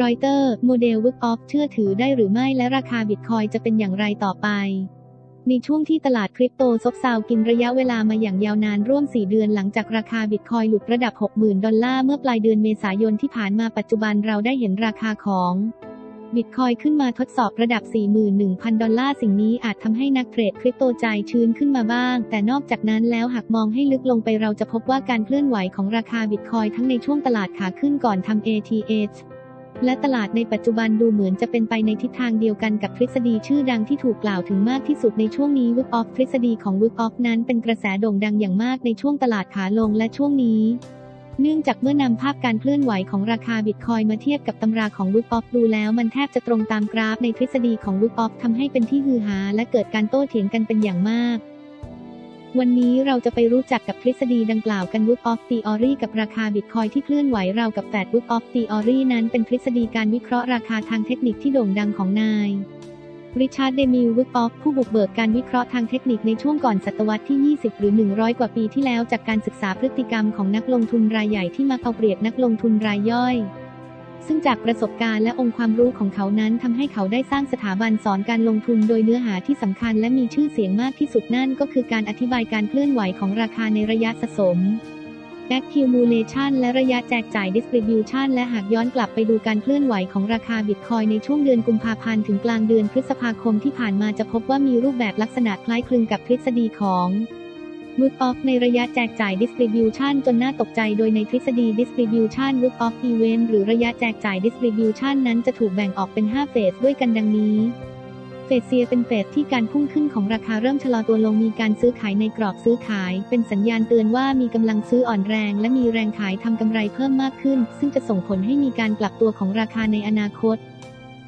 รอยเตอร์ โมเดล Work Off เชื่อถือได้หรือไม่และราคาบิตคอยจะเป็นอย่างไรต่อไป ในช่วงที่ตลาดคริปโตซบเซากินระยะเวลามาอย่างยาวนานร่วม 4 เดือนหลังจากราคาบิตคอยหลุดระดับ 60,000 ดอลลาร์เมื่อปลายเดือนเมษายนที่ผ่านมาปัจจุบันเราได้เห็นราคาของบิตคอยขึ้นมาทดสอบระดับ 41,000 ดอลลาร์สิ่งนี้อาจทำให้นักเทรดคริปโตใจชื้นขึ้นมาบ้าง แต่นอกจากนั้นแล้วหากมองให้ลึกลงไปเราจะพบว่าการเคลื่อนไหวของราคาบิตคอยทั้งในช่วงตลาดขาขึ้นก่อนทำ ATH และตลาดในปัจจุบันดูเหมือนจะเป็นไปในทิศทางเดียวกันกับทฤษฎีชื่อดังที่ถูกกล่าวถึงมากที่สุดในช่วงนี้ Wick Off ทฤษฎีของ Wick Off นั้นเป็นกระแสโด่งดังอย่างมากในช่วงตลาดขาลงและช่วงนี้ เนื่องจากเมื่อนำภาพการเคลื่อนไหวของราคาบิตคอยมาเทียบกับตำราของ Wick Off ดูแล้วมันแทบจะตรงตามกราฟในทฤษฎีของ Wick Off ทำให้เป็นที่ฮือฮาและเกิดการโต้เถียงกันเป็นอย่างมาก วันนี้เราจะไปรู้จักกับทฤษฎีดังกล่าวกัน Wood of Theory กับราคาบิตคอยที่เคลื่อนไหวราวกับแฟด Wood of Theory นั้นเป็นทฤษฎีการวิเคราะห์ราคาทางเทคนิคที่โด่งดังของนายริชาร์ดเดมิล Wood of ผู้บุกเบิกการวิเคราะห์ทางเทคนิคในช่วงก่อนศตวรรษที่ 20 หรือ 100 กว่าปีที่แล้วจากการศึกษาพฤติกรรมของนักลงทุนรายใหญ่ที่มาเอาเปรียบนักลงทุนรายย่อย ซึ่งจากประสบการณ์และองค์ความรู้ของเขานั้นทำให้เขาได้สร้างสถาบันสอนการลงทุนโดยเนื้อหาที่สำคัญและมีชื่อเสียงมากที่สุดนั่นก็คือการอธิบายการเคลื่อนไหวของราคาในระยะสะสม accumulation และระยะแจกจ่าย distribution และหากย้อนกลับไปดูการเคลื่อนไหวของราคาบิตคอยในช่วงเดือนกุมภาพันธ์ถึงกลางเดือนพฤษภาคมที่ผ่านมาจะพบว่ามีรูปแบบลักษณะคล้ายคลึงกับทฤษฎีของ Work off ในระยะแจกจ่าย distribution จนน่าตกใจโดยในทฤษฎี distribution Work off event หรือระยะแจกจ่าย distribution นั้นจะถูกแบ่งออกเป็น 5 เฟสด้วยกันดังนี้ เฟสเซียเป็นเฟสที่การพุ่งขึ้นของราคาเริ่มชะลอตัวลงมีการซื้อขายในกรอบซื้อขาย เป็นสัญญาณเตือนว่ามีกำลังซื้ออ่อนแรง และมีแรงขายทำกำไรเพิ่มมากขึ้น ซึ่งจะส่งผลให้มีการกลับตัวของราคาในอนาคต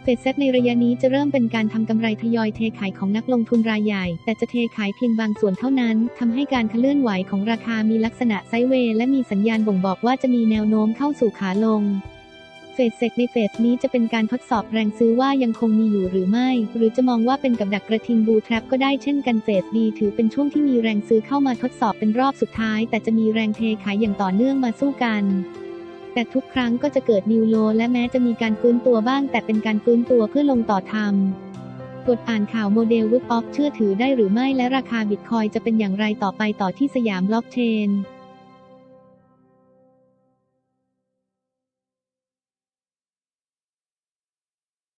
เฟดเซตในระยะนี้จะเริ่มเป็นการทำกำไรทยอยเทขายของนักลงทุนรายใหญ่ แต่จะเทขายเพียงบางส่วนเท่านั้นทำให้การเคลื่อนไหวของราคามีลักษณะไซด์เวย์และมีสัญญาณบ่งบอกว่าจะมีแนวโน้มเข้าสู่ขาลงเฟสเซกในเฟสนี้จะเป็นการทดสอบแรงซื้อว่ายังคงมีอยู่หรือไม่ หรือจะมองว่าเป็นกับดักกระทิงบูทรัพก็ได้เช่นกันเฟสดีถือเป็นช่วงที่มีแรงซื้อเข้ามาทดสอบเป็นรอบสุดท้าย แต่จะมีแรงเทขายอย่างต่อเนื่องมาสู้กัน แต่ทุกครั้งก็จะเกิดนิวโลและแม้จะมีการฟื้นตัวบ้าง แต่เป็นการฟื้นตัวเพื่อลงต่อทำกดอ่านข่าวโมเดลวิบออฟเชื่อถือได้หรือไม่และราคาบิตคอยจะเป็นอย่างไรต่อไปต่อที่สยามบล็อกเชน